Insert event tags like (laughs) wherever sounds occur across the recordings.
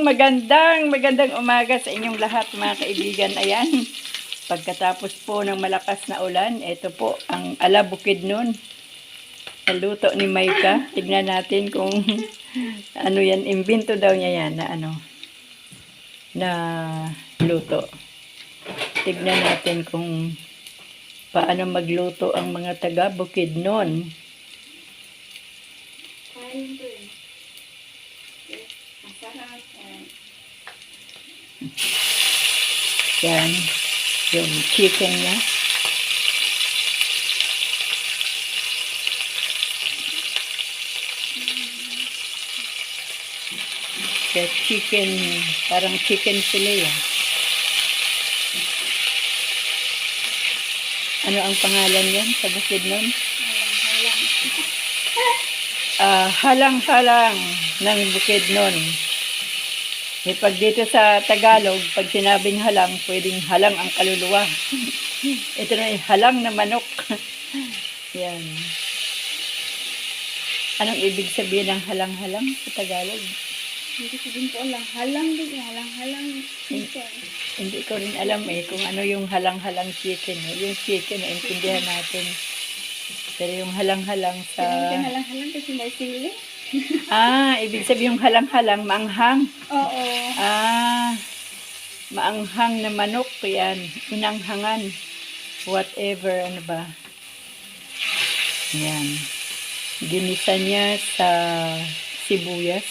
magandang, magandang umaga sa inyong lahat mga kaibigan. Ayan, pagkatapos po ng malakas na ulan, ito po ang ala bukid nun. Naluto ni Maika. Tignan natin kung (laughs) ano yan. Imbento daw niya yan na ano, na luto. Tignan natin kung paano magluto ang mga taga bukid nun. Kain ko eh. Masarap. eh. Yan, yung chicken niya. The chicken, parang chicken fillet yan. Ano ang pangalan yan sa bukid nun? Halang-halang. Ah, halang-halang ng bukid nun. Eh, pag dito sa Tagalog, pag sinabing halang, pwedeng halang ang kaluluwa. (laughs) Ito na yung halang na manok. (laughs) Yan. Anong ibig sabihin ng halang-halang sa Tagalog? Hindi ko din po alam. Halang din. eh. Halang-halang. Chicken. Hindi ko rin alam eh kung ano yung halang-halang chicken. Eh. Yung chicken, naintindihan natin. Pero yung halang-halang sa... Ka halang-halang kasi may sili. (laughs) Ah, ibig sabihin yung halang-halang, maanghang. Oo. Ah, maanghang na manok, yan. Inanghangan. Whatever, ano ba. Yan. Ginisa niya sa sibuyas.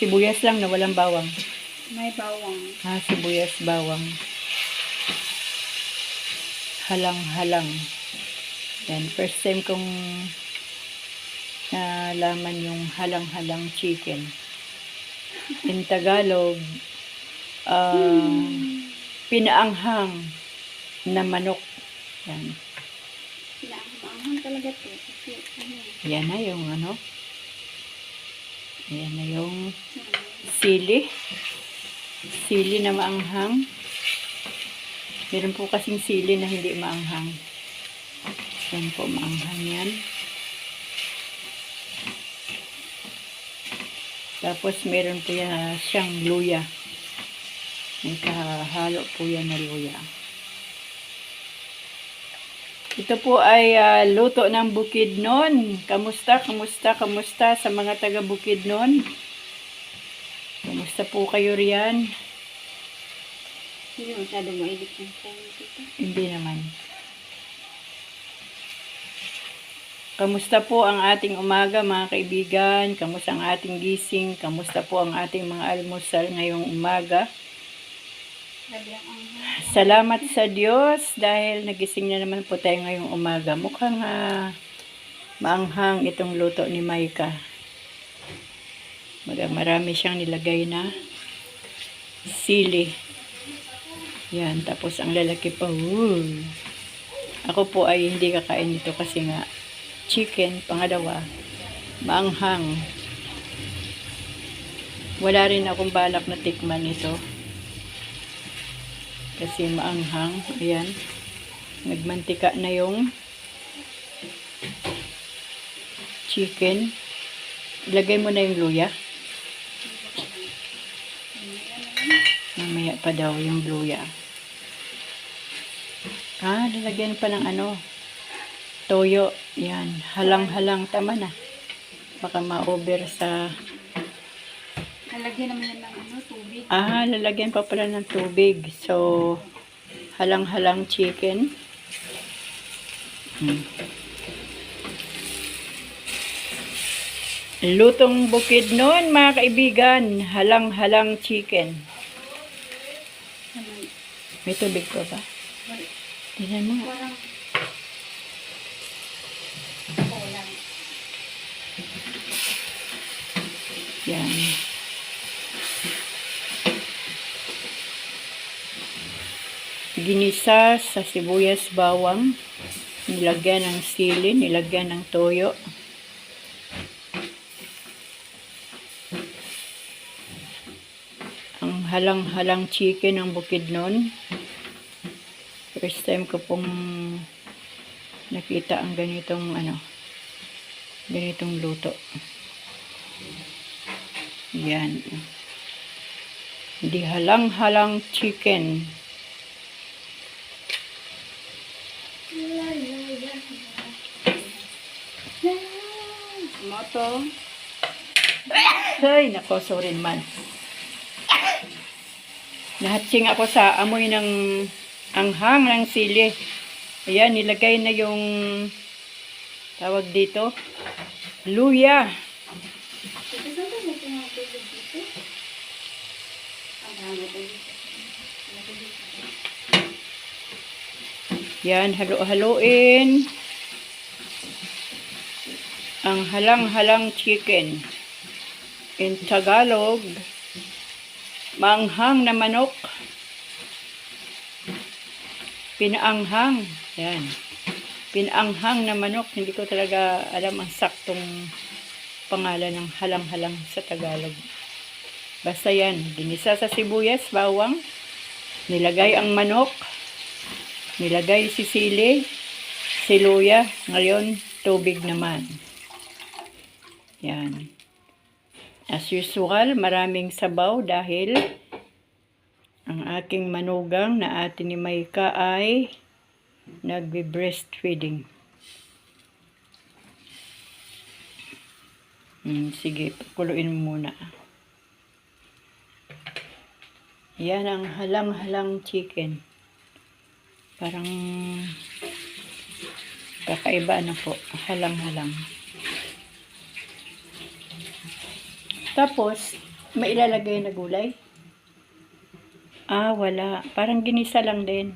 Sibuyas lang na walang bawang. May bawang. Ah, sibuyas, bawang. Halang-halang. Yan, first time kong nalaman yung halang-halang chicken. In Tagalog, ah, pinaanghang na manok. Yan. Pinaanghang talaga to. Yan na yung ano. Yan na yung sili. Sili na maanghang. Meron po kasing sili na hindi maanghang. Yan po, maanghang yan. Tapos meron po yan ah, siyang luya. May kahalo po yan na luya. Ito po ay ah, luto ng bukid nun. Kamusta, kamusta, kamusta sa mga taga bukid nun? Kamusta po kayo riyan? Hindi masyado mainit yung dito. Hindi naman. Kamusta po ang ating umaga mga kaibigan? Kamusta ang ating gising? Kamusta po ang ating mga almusal ngayong umaga? Salamat sa Diyos dahil nagising na naman po tayo ngayong umaga. Mukhang ah, maanghang itong luto ni Maika. Maga- Marami siyang nilagay na sili. Yan, tapos ang lalaki pa. Woo. Ako po ay hindi kakain nito kasi nga chicken, pangalawa, maanghang. Wala rin akong balak na tikman ito kasi maanghang. Ayan. Nagmantika na yung chicken. Ilagay mo na yung luya. Mamaya pa daw yung luya. Ah, lalagyan pa ng ano, toyo. Yan, halang-halang. Tama na. Baka ma-over sa... Nalagyan naman yan ng ano, tubig. Ah, lalagyan pa pala ng tubig. So, halang-halang chicken. Hmm. Lutong bukid noon, mga kaibigan. Halang-halang chicken. Ano, May tubig pa ba? Tingnan mo. Parang Yan. Ginisa sa sibuyas bawang. Nilagyan ng sili, nilagyan ng toyo. Ang halang-halang chicken ang bukid nun. First time ko pong nakita ang ganitong ano, ganitong luto. Yan. Di halang-halang chicken. Moto. Ay, nako, sorry man. Nahatsing ako sa amoy ng anghang ng sili. Ayan, nilagay na yung tawag dito. Luya. Yan, halo-haloin. Ang halang-halang chicken. In Tagalog, manghang na manok. Pinaanghang. Yan. Pinaanghang na manok. Hindi ko talaga alam ang saktong pangalan ng halang-halang sa Tagalog. Basta yan, ginisa sa sibuyas, bawang, nilagay ang manok, nilagay si sili, si luya, ngayon tubig naman. Yan. As usual, maraming sabaw dahil ang aking manugang na ate ni Maika ay nagbe-breastfeeding. Hmm, sige, pakuluin mo muna. Yan ang halang-halang chicken. Parang kakaiba na po. Halang-halang. Tapos, may ilalagay na gulay? Ah, wala. Parang ginisa lang din.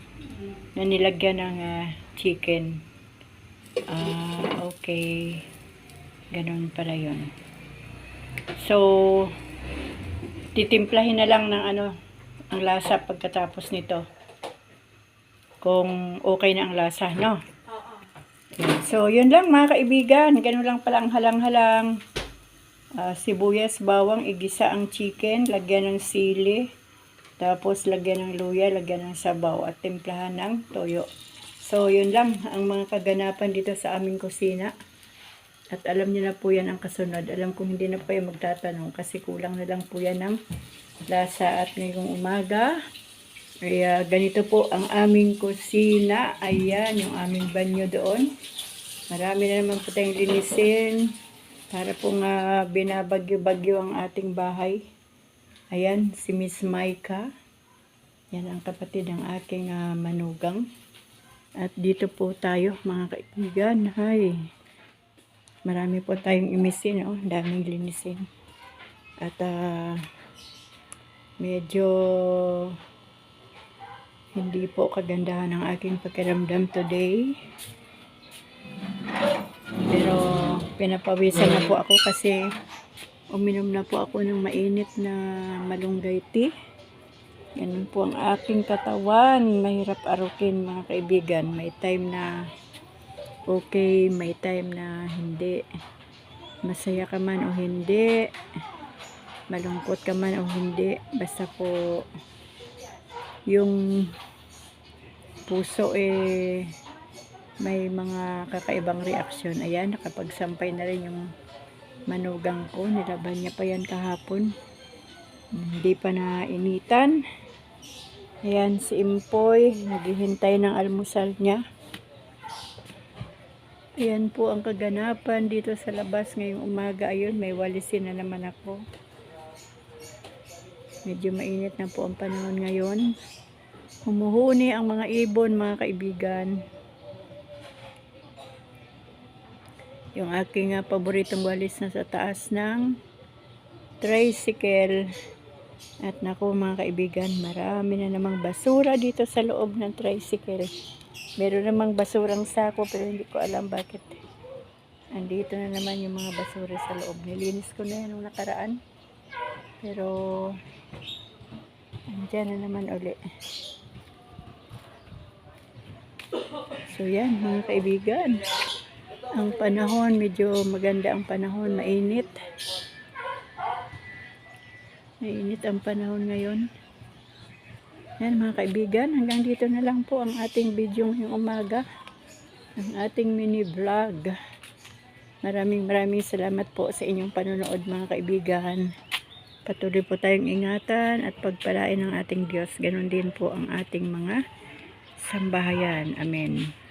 Na nilagyan ng ah, chicken. Ah, okay. Ganun pala yun. So, titimplahin na lang ng ano, ang lasa pagkatapos nito. Kung okay na ang lasa, no? Oo. So, yun lang mga kaibigan. Ganun lang pala ang halang-halang. Ah, sibuyas, bawang, igisa ang chicken, lagyan ng sili, tapos lagyan ng luya, lagyan ng sabaw at timplahan ng toyo. So, yun lang ang mga kaganapan dito sa aming kusina. At alam niyo na po yan ang kasunod. Alam kong hindi na po yung magtatanong kasi kulang na lang po yan ng lasa at ngayong umaga. Kaya ganito po ang aming kusina. Ayan, yung aming banyo doon. Marami na naman po tayong linisin para po nga binabagyo-bagyo ang ating bahay. Ayan, si Miss Maika. Yan ang kapatid ng aking ah, manugang. At dito po tayo mga kaibigan. Hi. Marami po tayong imisin. Oh. Daming linisin. At ah, medyo hindi po kagandahan ang aking pakiramdam today. Pero pinapawisan na po ako kasi uminom na po ako ng mainit na malunggay tea. Ganun po ang aking katawan. Mahirap arukin mga kaibigan. May time na okay, may time na hindi. Masaya ka man o hindi. Malungkot ka man o hindi. Basta po yung puso eh may mga kakaibang reaksyon. Ayan, nakapagsampay na rin yung manugang ko. Nilaban niya pa yan kahapon. Hindi pa na initan. Ayan, si Impoy, naghihintay ng almusal niya. Ayan po ang kaganapan dito sa labas ngayong umaga. Ayun, may walisin na naman ako. Medyo mainit na po ang panahon ngayon. Humuhuni ang mga ibon, mga kaibigan. Yung aking ah, paboritong walis na sa taas ng tricycle. At naku mga kaibigan, marami na namang basura dito sa loob ng tricycle. Meron namang basurang sako pero hindi ko alam bakit. Andito na naman yung mga basura sa loob. Nilinis ko na yan nung nakaraan. Pero andyan na naman uli. So yan mga kaibigan. Ang panahon, medyo maganda ang panahon, mainit. Mainit ang panahon ngayon. Yan mga kaibigan, hanggang dito na lang po ang ating video ngayong umaga. Ang ating mini vlog. Maraming maraming salamat po sa inyong panonood mga kaibigan. Patuloy po tayong ingatan at pagpalain ng ating Diyos. Ganon din po ang ating mga sambahayan. Amen.